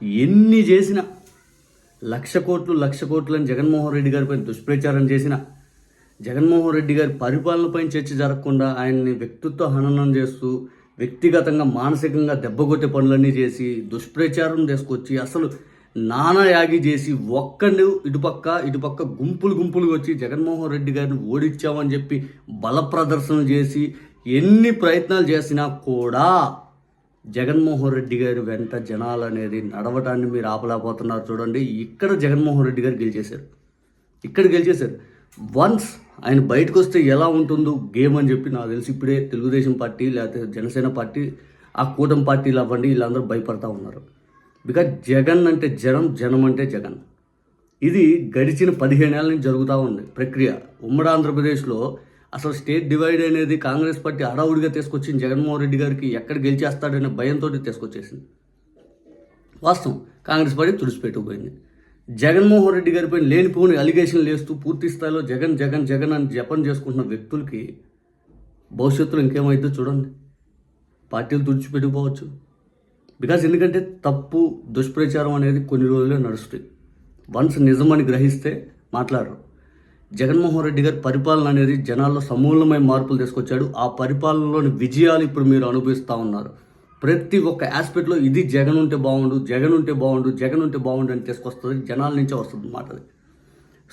ఎన్ని చేసినా లక్ష కోట్లు లక్ష కోట్లని జగన్మోహన్ రెడ్డి గారిపై దుష్ప్రచారం చేసిన జగన్మోహన్ రెడ్డి గారి పరిపాలనపై చర్చ జరగకుండా ఆయన్ని వ్యక్తిత్వ హననం చేస్తూ వ్యక్తిగతంగా మానసికంగా దెబ్బగొట్టే పనులన్నీ చేసి దుష్ప్రచారం తీసుకొచ్చి అసలు నానా యాగి చేసి ఒక్కడు ఇటుపక్క ఇటుపక్క గుంపులు గుంపులు వచ్చి జగన్మోహన్ రెడ్డి గారిని ఓడించామని చెప్పి బల ప్రదర్శన చేసి ఎన్ని ప్రయత్నాలు చేసినా కూడా జగన్మోహన్ రెడ్డి గారి వెంట జనాలు అనేది నడవటాన్ని మీరు ఆపలేకపోతున్నారు చూడండి. ఇక్కడ జగన్మోహన్ రెడ్డి గారు గెలిచేశారు. ఇక్కడ గెలిచేశారు. వన్స్ ఆయన బయటకు వస్తే ఎలా ఉంటుందో గేమ్ అని చెప్పి నాకు తెలిసి ఇప్పుడే తెలుగుదేశం పార్టీ లేకపోతే జనసేన పార్టీ ఆ కూటమి పార్టీలు అవ్వండి వీళ్ళందరూ భయపడతా ఉన్నారు. బికాజ్ జగన్ అంటే జనం జనం అంటే జగన్. ఇది గడిచిన పదిహేనేళ్ళ నుంచి జరుగుతూ ఉంది ప్రక్రియ. ఉమ్మడి ఆంధ్రప్రదేశ్లో అసలు స్టేట్ డివైడ్ అనేది కాంగ్రెస్ పార్టీ అడావుడిగా తీసుకొచ్చింది జగన్మోహన్ రెడ్డి గారికి ఎక్కడ గెలిచేస్తాడనే భయంతో తీసుకొచ్చేసింది. వాస్తవం. కాంగ్రెస్ పార్టీ తుడిచిపెట్టుకుపోయింది. జగన్మోహన్ రెడ్డి గారిపై లేనిపోని అలిగేషన్లు వేస్తూ పూర్తి స్థాయిలో జగన్ జగన్ జగన్ అని జపం చేసుకుంటున్న వ్యక్తులకి భవిష్యత్తులో ఇంకేమైతే చూడండి. పార్టీలు తుడిచిపెట్టుకుపోవచ్చు. బికాజ్ ఎందుకంటే తప్పు దుష్ప్రచారం అనేది కొన్ని రోజులే నడుస్తుంది వన్స్ నిజమని గ్రహిస్తే మాట్లాడరు. జగన్మోహన్ రెడ్డి గారి పరిపాలన అనేది జనాల్లో సమూలమైన మార్పులు తీసుకొచ్చాడు. ఆ పరిపాలనలోని విజయాలు ఇప్పుడు మీరు అనుభవిస్తూ ఉన్నారు. ప్రతి ఒక్క ఆస్పెక్ట్లో ఇది జగన్ ఉంటే బాగుండు జగన్ ఉంటే బాగుండు జగన్ ఉంటే బాగుండు అని తీసుకొస్తుంది జనాల నుంచే వస్తుంది అన్నమాట అది.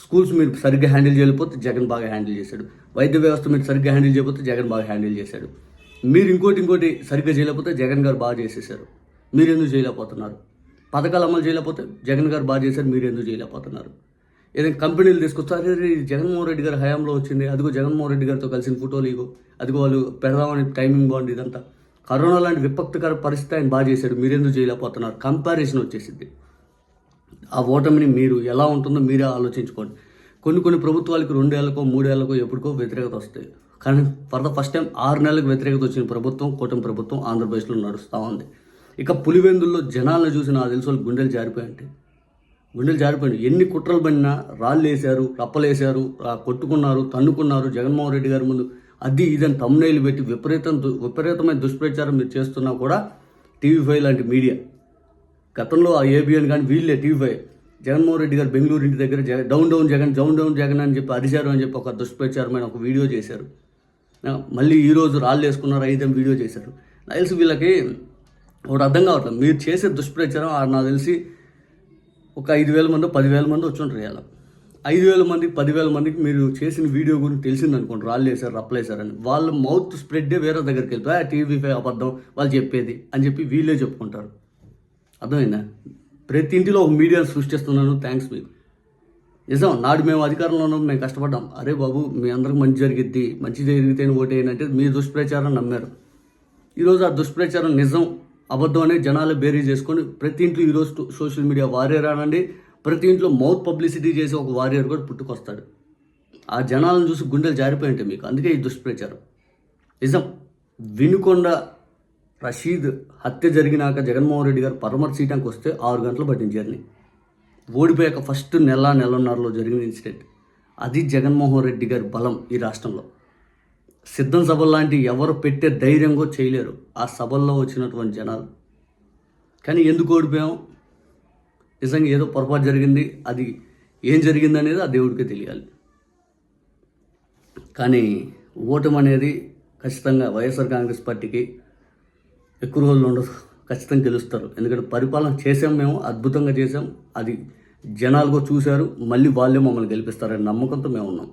స్కూల్స్ మీరు సరిగ్గా హ్యాండిల్ చేయలేకపోతే జగన్ బాగా హ్యాండిల్ చేశాడు. వైద్య వ్యవస్థ మీరు సరిగ్గా హ్యాండిల్ చేయకపోతే జగన్ బాగా హ్యాండిల్ చేశాడు. మీరు ఇంకోటి ఇంకోటి సరిగ్గా చేయలేకపోతే జగన్ గారు బాగా చేసేసారు మీరు ఎందుకు చేయలేకపోతున్నారు? పథకాలు అమలు చేయలేకపోతే జగన్ గారు బాగా చేశారు మీరు ఎందుకు చేయలేకపోతున్నారు? ఏదైనా కంపెనీలు తీసుకొస్తారు జగన్మోహన్ రెడ్డి గారి హయాంలో వచ్చింది అదిగో జగన్మోహన్ రెడ్డి గారితో కలిసిన ఫోటోలు ఇగో అదిగో వాళ్ళు పెడదామని టైమింగ్ బాగుంది ఇదంతా. కరోనా లాంటి విపత్తికర పరిస్థితి ఆయన బాగా చేశాడు మీరెందుకు చేయలేకపోతున్నారు? కంపారిజన్ వచ్చేసింది. ఆ ఓటమిని మీరు ఎలా ఉంటుందో మీరే ఆలోచించుకోండి. కొన్ని కొన్ని ప్రభుత్వాలకు రెండేళ్ళకో మూడేళ్ళకో ఎప్పటికో వ్యతిరేకత వస్తాయి. కానీ ఫర్ ద ఫస్ట్ టైం ఆరు నెలలకు వ్యతిరేకత వచ్చిన ప్రభుత్వం కూటమి ప్రభుత్వం ఆంధ్రప్రదేశ్లో నడుస్తూ ఉంది. ఇక పులివెందుల్లో జనాలను చూసి నాకు తెలుసు వాళ్ళు గుండెలు జారిపోయాయంటే. గుండెలు జారిపోయింది ఎన్ని కుట్రలు పడినా రాళ్ళు వేశారు రప్పలేశారు కొట్టుకున్నారు తన్నుకున్నారు జగన్మోహన్ రెడ్డి గారి ముందు. అది ఇదని తమ్మునేలు పెట్టి విపరీతం దు- విపరీతమైన దుష్ప్రచారం మీరు చేస్తున్నా కూడా టీవీ ఫైవ్ లాంటి మీడియా. గతంలో ఆ ఏబిఎన్ కానీ వీళ్ళే టీవీ ఫైవ్. జగన్మోహన్ రెడ్డి గారు బెంగళూరు ఇంటి దగ్గర జగ down down Jagan down down Jagan అని చెప్పి అరిశారు అని చెప్పి ఒక దుష్ప్రచారమైన ఒక వీడియో చేశారు. మళ్ళీ ఈరోజు రాళ్ళు వేసుకున్నారు ఐదేం వీడియో చేశారు. నాకు తెలిసి వీళ్ళకి ఒకటి అర్థం కావట్లేదు. మీరు చేసే దుష్ప్రచారం ఆ నాకు తెలిసి ఒక ఐదు వేల మంది పదివేల మంది వచ్చి ఉంటారు ఇలా ఐదు వేల మందికి పదివేల మందికి మీరు చేసిన వీడియో గురించి తెలిసింది అనుకోండి. రాళ్ళు వేశారు రప్పలు వేశారని వాళ్ళ మౌత్ స్ప్రెడ్డే వేరే దగ్గరికి వెళ్తా ఆ టీవీ ఫైవ్ అబద్ధం వాళ్ళు చెప్పేది అని చెప్పి వీళ్ళే చెప్పుకుంటారు. అర్థమైందా? ప్రతి ఇంటిలో ఒక మీడియాను సృష్టిస్తున్నాను. థ్యాంక్స్ మీకు. నిజం నాడు మేము అధికారంలో ఉన్నాం మేము కష్టపడ్డాం. అరే బాబు మీ అందరికి మంచి జరిగిద్ది. మంచి జరిగితేనే ఓటేయనంటే మీ దుష్ప్రచారం నమ్మారు. ఈరోజు ఆ దుష్ప్రచారం నిజం. అబద్ధం జనాలు బేరీ చేసుకొని ప్రతి ఇంట్లో ఈరోజు సోషల్ మీడియా వారియర్ అనండి. ప్రతి ఇంట్లో మౌత్ పబ్లిసిటీ చేసి ఒక వారియర్ కూడా పుట్టుకొస్తాడు. ఆ జనాలను చూసి గుండెలు జారిపోయి ఉంటాయి మీకు. అందుకే ఈ దుష్ప్రచారం. నిజం. వినుకొండ రషీద్ హత్య జరిగినాక జగన్మోహన్ రెడ్డి గారు పరామర్శించడానికి వస్తే ఆరు గంటలు పట్టిన జర్నీ. ఓడిపోయాక ఫస్ట్ నెల నెలన్నరలో జరిగిన ఇన్సిడెంట్. అది జగన్మోహన్ రెడ్డి గారి బలం ఈ రాష్ట్రంలో. సిద్ధం సభలు లాంటి ఎవరు పెట్టే ధైర్యంగా చేయలేరు. ఆ సభల్లో వచ్చినటువంటి జనాలు. కానీ ఎందుకు ఓడిపోయాం? నిజంగా ఏదో పొరపాటు జరిగింది. అది ఏం జరిగింది అనేది ఆ దేవుడికే తెలియాలి. కానీ ఓటమి అనేది ఖచ్చితంగా వైఎస్ఆర్ కాంగ్రెస్ పార్టీకి ఎక్కువ రోజులు ఉండదు. ఖచ్చితంగా గెలుస్తారు. ఎందుకంటే పరిపాలన చేసాం మేము అద్భుతంగా చేసాం అది జనాలుగా చూశారు. మళ్ళీ వాళ్ళే మమ్మల్ని గెలిపిస్తారనే నమ్మకంతో మేము ఉన్నాం.